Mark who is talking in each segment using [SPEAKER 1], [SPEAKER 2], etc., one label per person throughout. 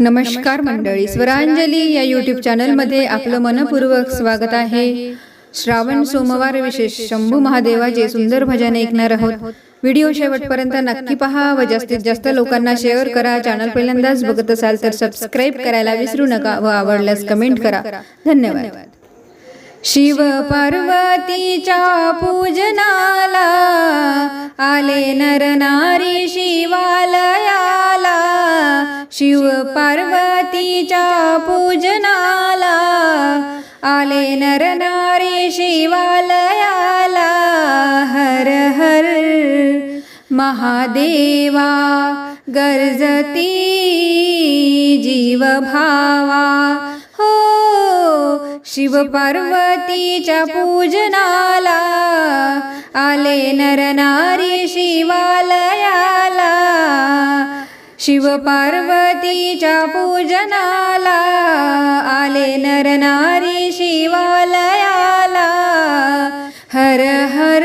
[SPEAKER 1] नमस्कार मंडळी स्वरांजली या युट्यूब चॅनलमध्ये आपलं मनपूर्वक स्वागत आहे. श्रावण सोमवार विशेष शंभू महादेवाचे सुंदर भजन ऐकणार आहोत. व्हिडिओ शेवटपर्यंत नक्की पहा. व जास्तीत जास्त लोकांना शेअर करा. चॅनल पहिल्यांदाच बघत असाल तर सबस्क्राईब करायला विसरू नका व आवडल्यास कमेंट करा. धन्यवाद. शिव पार्वतीच्या पूजनाला आले नर नारी शिवालयाला शिव पार्वतीच्या पूजनाला आले नर नारी शिवालयाला. हर हर महादेवा गर्जती जीव भावा हो शिव पार्वतीच्या पूजनाला आले नर नारी शिवालयाला. शिव पार्वतीच्या पूजनाला आले नर नारी शिवालयाला. हर हर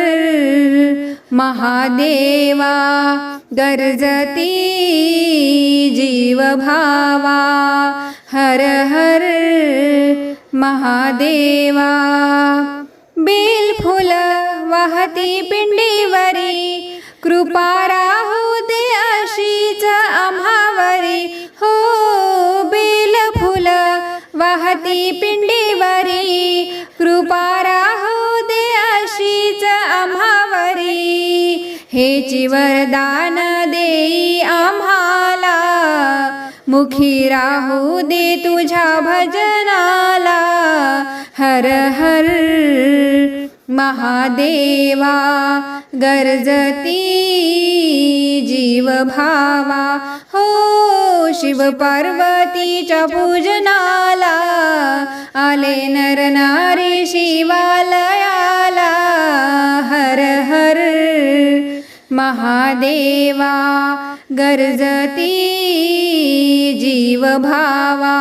[SPEAKER 1] महादेवा गर्जती जीवभावा. हर हर महादेवा बेलफुल वाहती पिंडीवरी. कृपा राहू दे वाहती पिंडीवरी कृपा राहू दे अशीच आम्हावरी. हे वरदान देई आम्हाला मुखी राहू दे तुझ्या भजनाला. हर हर महादेवा गरजती जीव भावा हो शिव पार्वतीच्या पूजनाला. आले नर नारी शिवालयाला. हर हर महादेवा गरजती जीवभावा.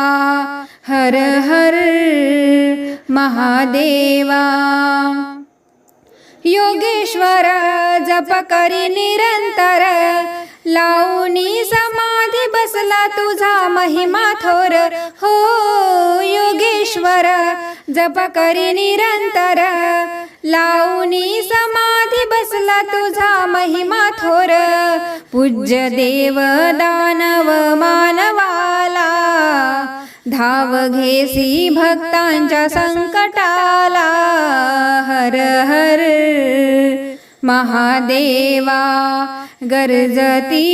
[SPEAKER 1] हर हर महादेवा. योगेश्वर जप करी निरंतर. समाधी तुझा महिमा थोर. हो योगेश्वर जप करी निरंतर. लावणी समाधी बसला तुझा महिमा थोर. पूज्य देव दानव मानवाला. धाव घेसी भक्तांच्या संकटाला. हर हर. महादेवा गरजती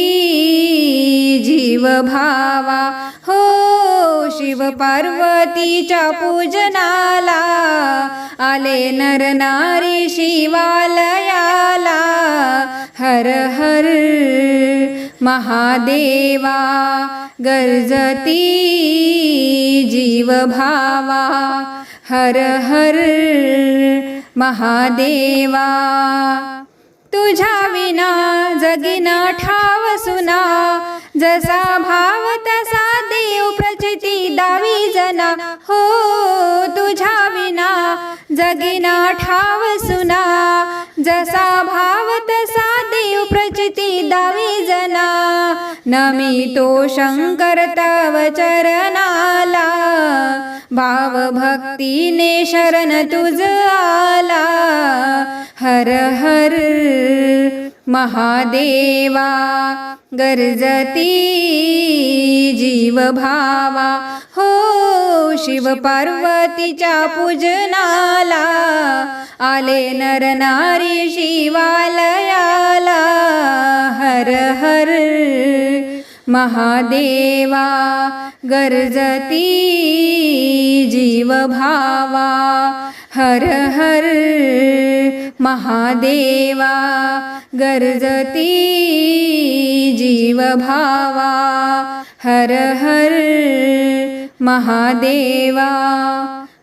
[SPEAKER 1] जीव भावा हो शिव पार्वतीच्या पूजनाला आले नर नारी शिवालयाला हर हर महादेवा गर्जती जीवभावा हर हर महादेवा। तुझ्या विना जगिना ठाव सुना जसा भाव तसा देव प्रचिती दावी जना हो तुझ्या विना जगिना ठाव सुना जसा भाव तसा देव प्रचिती दावी जना. नमी तो शंकर तव चरणाला भाव भक्तीने शरण तुझ आला. हर हर महादेवा गर्जती जीव भावा हो शिव पार्वतीच्या पूजनाला आले नर नारी शिवालयाला. हर हर महादेवा गर्जती जीवभावा हर हर महादेवा गर्जती जीवभावा हर हर महादेवा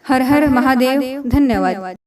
[SPEAKER 1] हर हर महादेव धन्यवाद.